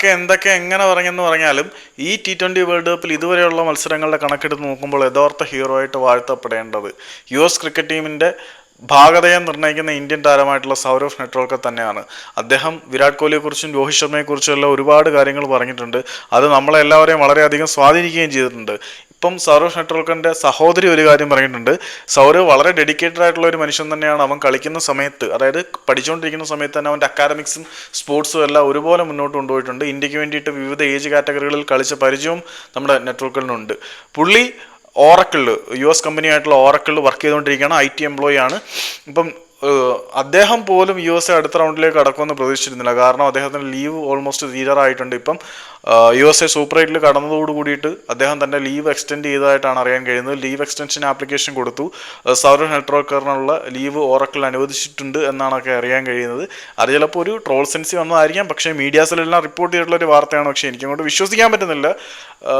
ഒക്കെ എന്തൊക്കെ എങ്ങനെ പറഞ്ഞെന്ന് പറഞ്ഞാലും ഈ ടി ട്വന്റി വേൾഡ് കപ്പിൽ ഇതുവരെയുള്ള മത്സരങ്ങളുടെ കണക്കെടുത്ത് നോക്കുമ്പോൾ യഥാർത്ഥ ഹീറോ ആയിട്ട് വാഴ്ത്തപ്പെടേണ്ടത് യു എസ് ക്രിക്കറ്റ് ടീമിന്റെ ഭാഗതയെ നിർണയിക്കുന്ന ഇന്ത്യൻ താരമായിട്ടുള്ള സൗരവ് നെട്രോൾക്കർ തന്നെയാണ്. അദ്ദേഹം വിരാട് കോഹ്ലിയെക്കുറിച്ചും രോഹിത് ശർമ്മയെക്കുറിച്ചും എല്ലാം ഒരുപാട് കാര്യങ്ങൾ പറഞ്ഞിട്ടുണ്ട്. അത് നമ്മളെല്ലാവരെയും വളരെയധികം സ്വാധീനിക്കുകയും ചെയ്തിട്ടുണ്ട്. ഇപ്പം സൗരവ് നെട്രോൾക്കറിന്റെ സഹോദരി ഒരു കാര്യം പറഞ്ഞിട്ടുണ്ട്. സൗരവ് വളരെ ഡെഡിക്കേറ്റഡ് ആയിട്ടുള്ള ഒരു മനുഷ്യൻ തന്നെയാണ് അവൻ കളിക്കുന്ന സമയത്ത്. അതായത് പഠിച്ചുകൊണ്ടിരിക്കുന്ന സമയത്ത് തന്നെ അവന്റെ അക്കാഡമിക്സും സ്പോർട്സും എല്ലാം ഒരുപോലെ മുന്നോട്ട് കൊണ്ടുപോയിട്ടുണ്ട്. ഇന്ത്യയ്ക്ക് വേണ്ടിയിട്ട് വിവിധ ഏജ് കാറ്റഗറികളിൽ കളിച്ച പരിചയവും നമ്മുടെ നെറ്റ്വർക്കുകളിനുണ്ട് പുള്ളി ഓറക്കിളിൽ യു എസ് കമ്പനി ആയിട്ടുള്ള ഓറക്കിളിൽ വർക്ക് ചെയ്തുകൊണ്ടിരിക്കുകയാണ്. ഐ ടി എംപ്ലോയി ആണ്. ഇപ്പം അദ്ദേഹം പോലും യു എസ് എ അടുത്ത റൗണ്ടിലേക്ക് കടക്കുമെന്ന് പ്രതീക്ഷിച്ചിരുന്നില്ല. കാരണം അദ്ദേഹത്തിന് ലീവ് ഓൾമോസ്റ്റ് തീരാറായിട്ടുണ്ട് ഇപ്പം യു എസ് എ സൂപ്പർ എയ്റ്റിൽ കടന്നതോട് കൂടിയിട്ട് അദ്ദേഹം തന്റെ ലീവ് എക്സ്റ്റെൻഡ് ചെയ്തതായിട്ടാണ് അറിയാൻ കഴിയുന്നത്. ലീവ് എക്സ്റ്റൻഷൻ ആപ്ലിക്കേഷൻ കൊടുത്തു. സൗരൻ ഹെൽട്രോക്കറിനുള്ള ലീവ് ഓറക്കിൾ അനുവദിച്ചിട്ടുണ്ട് എന്നാണൊക്കെ അറിയാൻ കഴിയുന്നത്. അത് ചിലപ്പോൾ ഒരു ട്രോൾ സെൻസി വന്നതായിരിക്കാം. പക്ഷേ മീഡിയാസിലെല്ലാം റിപ്പോർട്ട് ചെയ്തിട്ടുള്ള ഒരു വാർത്തയാണ്. പക്ഷേ എനിക്കങ്ങോട്ട് വിശ്വസിക്കാൻ പറ്റുന്നില്ല.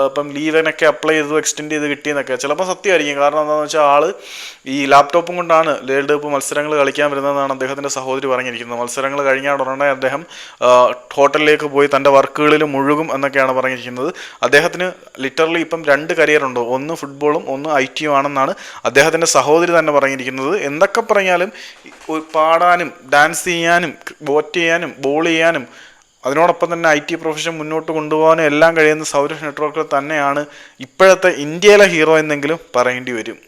ഇപ്പം ലീവിനൊക്കെ അപ്ലൈ ചെയ്തു എക്സ്റ്റെൻഡ് ചെയ്ത് കിട്ടിയെന്നൊക്കെ. ചിലപ്പോൾ സത്യമായിരിക്കും. കാരണം എന്താണെന്ന് വെച്ചാൽ ആൾ ഈ ലാപ്ടോപ്പും കൊണ്ടാണ് വേൾഡ് കപ്പ് മത്സരങ്ങൾ കളിക്കാൻ വരുന്നതെന്നാണ് അദ്ദേഹത്തിന്റെ സഹോദരി പറഞ്ഞിരിക്കുന്നത്. മത്സരങ്ങൾ കഴിഞ്ഞാൽ ഉടനെ അദ്ദേഹം ഹോട്ടലിലേക്ക് പോയി തന്റെ വർക്കുകളിൽ മുഴുകും എന്നൊക്കെയാണ് പറഞ്ഞിരിക്കുന്നത്. അദ്ദേഹത്തിന് ലിറ്ററലി ഇപ്പം രണ്ട് കരിയർ ഉണ്ട്. ഒന്ന് ഫുട്ബോളും ഒന്ന് ഐ ടിയും ആണെന്നാണ് അദ്ദേഹത്തിന്റെ സഹോദരി തന്നെ പറഞ്ഞിരിക്കുന്നത്. എന്തൊക്കെ പറഞ്ഞാലും പാടാനും ഡാൻസ് ചെയ്യാനും ബോറ്റ് ചെയ്യാനും ബോൾ ചെയ്യാനും അതിനോടൊപ്പം തന്നെ ഐ ടി പ്രൊഫഷൻ മുന്നോട്ട് കൊണ്ടുപോകാനും എല്ലാം കഴിയുന്ന സൗരഭ് നെറ്റ്വർക്ക് തന്നെയാണ് ഇപ്പോഴത്തെ ഇന്ത്യയിലെ ഹീറോ എന്നെങ്കിലും പറയേണ്ടി വരും.